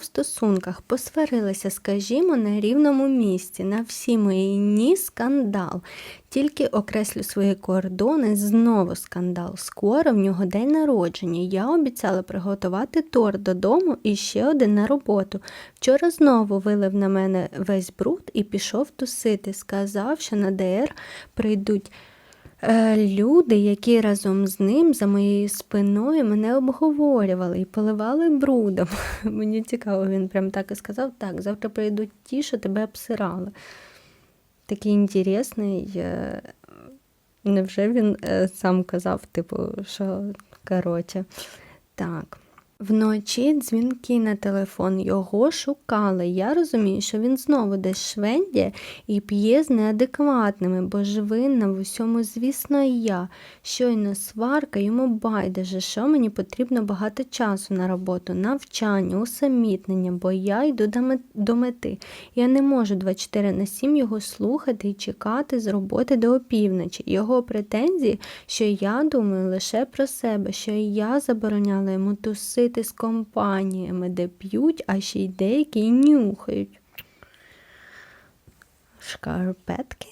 в стосунках, посварилися, скажімо, на рівному місці, на всі мої ні скандал. Тільки окреслю свої кордони, знову скандал. Скоро в нього день народження. Я обіцяла приготувати торт додому і ще один на роботу. Вчора знову вилив на мене весь бруд і пішов тусити. Сказав, що на ДР прийдуть люди, які разом з ним за моєю спиною мене обговорювали і поливали брудом. Мені цікаво, він прям так і сказав: так, завтра прийдуть ті, що тебе обсирали. Такий інтересний. е, Невже він е, сам казав, типу, що коротше. Так. Вночі дзвінки на телефон його шукали. Я розумію, що він знову десь швендє і п'є з неадекватними, бо ж винна в усьому, звісно, я. Щойно сварка, йому байдуже, що мені потрібно багато часу на роботу, навчання, усамітнення, бо я йду до мети. Я не можу 24 на 7 його слухати і чекати з роботи до опівночі. Його претензії, що я думаю лише про себе, що я забороняла йому тусити з компаніями, де п'ють, а ще й деякі нюхають. Шкарпетки.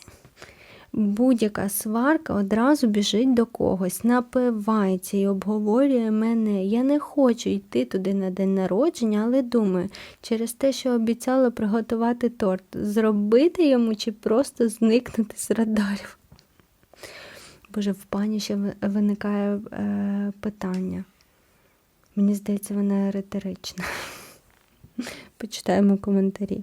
Будь-яка сварка одразу біжить до когось, напивається і обговорює мене. Я не хочу йти туди на день народження, але думаю, через те, що обіцяла приготувати торт, зробити йому чи просто зникнути з радарів. Боже, в пані ще виникає е, питання. Мені здається, вона риторична. Почитаємо коментарі.